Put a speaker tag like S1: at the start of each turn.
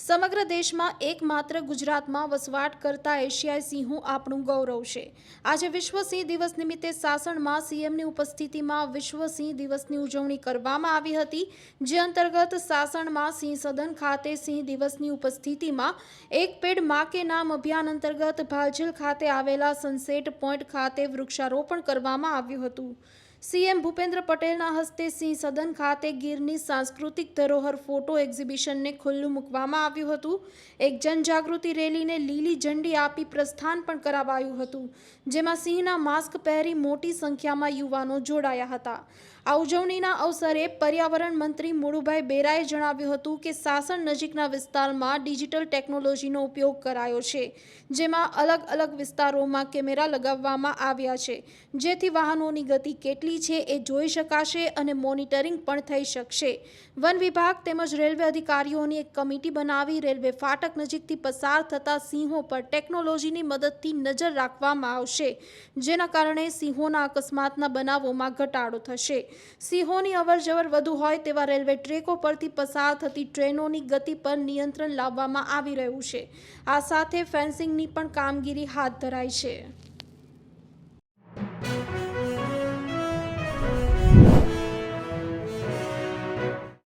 S1: સમગ્ર દેશમાં એકમાત્ર ગુજરાતમાં વસવાટ કરતા એશિયાઈ સિંહો આપણું ગૌરવ છે. આજે વિશ્વ સિંહ દિવસ નિમિત્તે સાસણમાં સીએમની ઉપસ્થિતિમાં વિશ્વ સિંહ દિવસની ઉજવણી કરવામાં આવી હતી, જે અંતર્ગત સાસણમાં સિંહ સદન ખાતે સિંહ દિવસની ઉપસ્થિતિમાં એક પેડમાં કે નામ અભિયાન અંતર્ગત ભાલજલ ખાતે આવેલા સનસેટ પોઈન્ટ ખાતે વૃક્ષારોપણ કરવામાં આવ્યું હતું. સીએમ ભૂપેન્દ્ર પટેલના હસ્તે સિંહ સદન ખાતે ગીરની સાંસ્કૃતિક ધરોહર ફોટો એક્ઝિબિશનને ખુલ્લું મૂકવામાં આવ્યું હતું. એક જનજાગૃતિ રેલીને લીલી ઝંડી આપી પ્રસ્થાન પણ કરાવાયું હતું, જેમાં સિંહના માસ્ક પહેરી મોટી સંખ્યામાં યુવાનો જોડાયા હતા. આ ઉજવણીના અવસરે પર્યાવરણ મંત્રી મુળુભાઈ બેરાએ જણાવ્યું હતું કે સાસણ નજીકના વિસ્તારમાં ડિજિટલ ટેકનોલોજીનો ઉપયોગ કરાયો છે, જેમાં અલગ અલગ વિસ્તારોમાં કેમેરા લગાવવામાં આવ્યા છે. જેથી વાહનોની ગતિ કેટલી છે એ જોઈ શકાશે અને મોનિટરિંગ પણ થઈ શકશે. વન વિભાગ તેમજ રેલવે અધિકારીઓની એક કમિટી બનાવી રેલવે ફાટક નજીકથી પસાર થતા સિંહો પર ટેકનોલોજીની મદદથી નજર રાખવામાં આવશે, જેના કારણે સિંહોના અકસ્માતના બનાવોમાં ઘટાડો થશે. સિંહોની અવરજવર વધુ હોય તેવા રેલવે ટ્રેકો પરથી પસાર થતી ટ્રેનોની ગતિ પર નિયંત્રણ લાવવામાં આવી રહ્યું છે. આ સાથે ફેન્સિંગની પણ કામગીરી હાથ ધરાઈ છે.